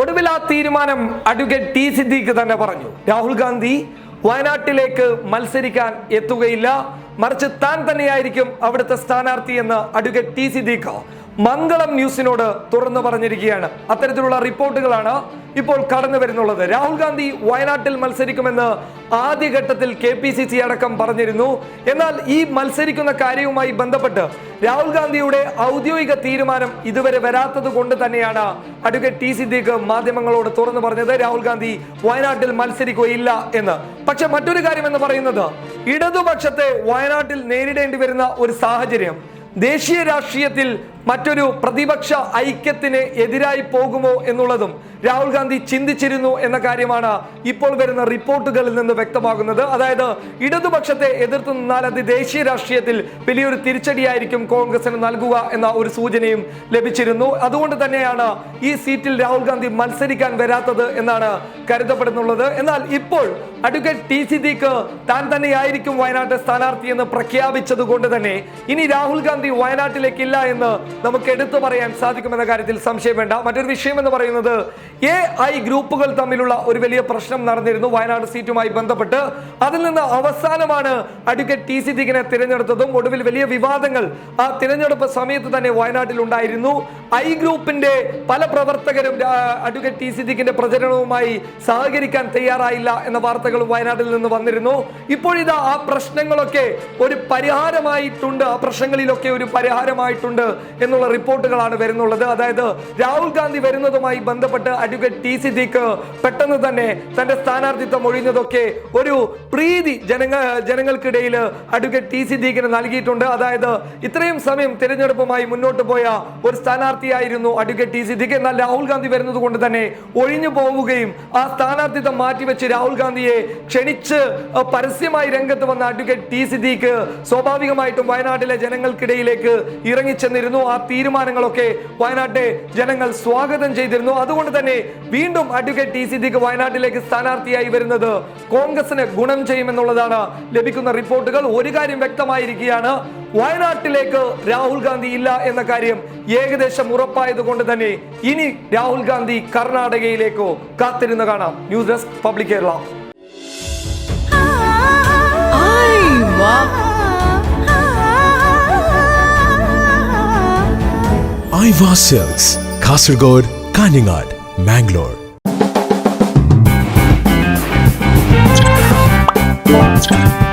ഒടുവിൽ ആ തീരുമാനം അഡ്വക്കേറ്റ് ടി സിദ്ദീഖ് തന്നെ പറഞ്ഞു. രാഹുൽ ഗാന്ധി വയനാട്ടിലേക്ക് മത്സരിക്കാൻ എത്തുകയില്ല. മറിച്ച് താൻ തന്നെയായിരിക്കും അവിടുത്തെ സ്ഥാനാർത്ഥി എന്ന് അഡ്വക്കേറ്റ് ടി സിദ്ദീഖ് മംഗളം ന്യൂസിനോട് തുറന്നു പറഞ്ഞിരിക്കുകയാണ്. അത്തരത്തിലുള്ള റിപ്പോർട്ടുകളാണ് ഇപ്പോൾ കടന്നു വരുന്നുള്ളത്. രാഹുൽ ഗാന്ധി വയനാട്ടിൽ മത്സരിക്കുമെന്ന് ആദ്യഘട്ടത്തിൽ കെ പി സി സി അടക്കം പറഞ്ഞിരുന്നു. എന്നാൽ ഈ മത്സരിക്കുന്ന കാര്യവുമായി ബന്ധപ്പെട്ട് രാഹുൽ ഗാന്ധിയുടെ ഔദ്യോഗിക തീരുമാനം ഇതുവരെ വരാത്തത് കൊണ്ട് തന്നെയാണ് അഡ്വക്കേറ്റ് ടി സിദ്ദീഖ് മാധ്യമങ്ങളോട് തുറന്നു പറഞ്ഞത് രാഹുൽ ഗാന്ധി വയനാട്ടിൽ മത്സരിക്കുകയില്ല എന്ന്. പക്ഷെ മറ്റൊരു കാര്യം എന്ന് പറയുന്നത് ഇടതുപക്ഷത്തെ വയനാട്ടിൽ നേരിടേണ്ടി വരുന്ന ഒരു സാഹചര്യം. ദേശീയ രാഷ്ട്രീയത്തിൽ മറ്റൊരു പ്രതിപക്ഷ ഐക്യത്തിന് എതിരായി പോകുമോ എന്നുള്ളതും രാഹുൽ ഗാന്ധി ചിന്തിച്ചിരുന്നു എന്ന കാര്യമാണ് ഇപ്പോൾ വരുന്ന റിപ്പോർട്ടുകളിൽ നിന്ന് വ്യക്തമാകുന്നത്. അതായത് ഇടതുപക്ഷത്തെ എതിർത്ത് നിന്നാൽ അത് ദേശീയ രാഷ്ട്രീയത്തിൽ വലിയൊരു തിരിച്ചടിയായിരിക്കും കോൺഗ്രസിന് നൽകുക എന്ന ഒരു സൂചനയും ലഭിച്ചിരുന്നു. അതുകൊണ്ട് തന്നെയാണ് ഈ സീറ്റിൽ രാഹുൽ ഗാന്ധി മത്സരിക്കാൻ വരാത്തത് എന്നാണ് കരുതപ്പെടുന്നുള്ളത്. എന്നാൽ ഇപ്പോൾ അഡ്വക്കേറ്റ് ടി സി സിദ്ദീഖ് താൻ തന്നെയായിരിക്കും വയനാട്ട് സ്ഥാനാർത്ഥി എന്ന് പ്രഖ്യാപിച്ചത് കൊണ്ട് തന്നെ ഇനി രാഹുൽ ഗാന്ധി വയനാട്ടിലേക്കില്ല എന്ന് നമുക്ക് എടുത്തു പറയാൻ സാധിക്കുമെന്ന കാര്യത്തിൽ സംശയം വേണ്ട. മറ്റൊരു വിഷയം എന്ന് പറയുന്നത് എ ഐ ഗ്രൂപ്പുകൾ തമ്മിലുള്ള ഒരു വലിയ പ്രശ്നം നടന്നിരുന്നു. വയനാട് സീറ്റുമായി ബന്ധപ്പെട്ട് അതിൽ നിന്ന് അവസാനമാണ് അഡ്വക്കേറ്റ് ടി സി ദിഗിനെ തിരഞ്ഞെടുത്തതും ഒടുവിൽ വലിയ വിവാദങ്ങൾ ആ തിരഞ്ഞെടുപ്പ് സമയത്ത് തന്നെ വയനാട്ടിൽ ഉണ്ടായിരുന്നു ഐ ഗ്രൂപ്പിന്റെ പല പ്രവർത്തകരും അഡ്വക്കേറ്റ് ടി സിദ്ദിഖിന്റെ പ്രചരണവുമായി സഹകരിക്കാൻ തയ്യാറായില്ല എന്ന വാർത്തകളും വയനാട്ടിൽ നിന്ന് വന്നിരുന്നു. ഇപ്പോഴിതാ ആ പ്രശ്നങ്ങളൊക്കെ ഒരു പരിഹാരമായിട്ടുണ്ട് ആ പ്രശ്നങ്ങളിലൊക്കെ ഒരു പരിഹാരമായിട്ടുണ്ട് എന്നുള്ള റിപ്പോർട്ടുകളാണ് വരുന്നുള്ളത്. അതായത് രാഹുൽ ഗാന്ധി വരുന്നതുമായി ബന്ധപ്പെട്ട് അഡ്വക്കേറ്റ് ടി സിദ്ദിഖ് പെട്ടെന്ന് തന്നെ തന്റെ സ്ഥാനാർത്ഥിത്വം ഒഴിഞ്ഞതൊക്കെ ഒരു പ്രീതി ജനങ്ങൾ ജനങ്ങൾക്കിടയിൽ അഡ്വക്കേറ്റ് ടി സിദ്ദീഖിന് നൽകിയിട്ടുണ്ട്. അതായത് ഇത്രയും സമയം തിരഞ്ഞെടുപ്പുമായി മുന്നോട്ട് പോയ ഒരു സ്ഥാനാർത്ഥിയായിരുന്നു അഡ്വക്കേറ്റ് ടി സിദ്ദിഖ്. എന്നാൽ രാഹുൽ ഗാന്ധി വരുന്നത് കൊണ്ട് തന്നെ ഒഴിഞ്ഞു പോവുകയും ആ സ്ഥാനാർത്ഥിത്വം മാറ്റിവെച്ച് രാഹുൽ ഗാന്ധിയെ ക്ഷണിച്ച് പരസ്യമായി രംഗത്ത് വന്ന അഡ്വക്കേറ്റ് ടി സിദ്ദീഖ് സ്വാഭാവികമായിട്ടും വയനാട്ടിലെ ജനങ്ങൾക്കിടയിലേക്ക് ഇറങ്ങിച്ചെന്നിരുന്നു. ആ തീരുമാനങ്ങളൊക്കെ വയനാട്ടെ ജനങ്ങൾ സ്വാഗതം ചെയ്തിരുന്നു. അതുകൊണ്ട് തന്നെ വീണ്ടും അഡ്വക്കേറ്റ് ടി സിദ്ദീഖ് വയനാട്ടിലേക്ക് സ്ഥാനാർത്ഥിയായി വരുന്നത് കോൺഗ്രസിന് ഗുണം ചെയ്യുമെന്നുള്ളതാണ് ലഭിക്കുന്ന റിപ്പോർട്ടുകൾ. ഒരു കാര്യം വ്യക്തമായിരിക്കുകയാണ്. വയനാട്ടിലേക്ക് രാഹുൽ ഗാന്ധി ഇല്ല എന്ന കാര്യം ഏകദേശം ഉറപ്പായതുകൊണ്ട് തന്നെ ഇനി രാഹുൽ ഗാന്ധി കർണാടകയിലേക്കോ കാത്തിരുന്ന് കാണാം. News desk public Kerala. Kasaragod Kanhangad Mangalore. Thank you.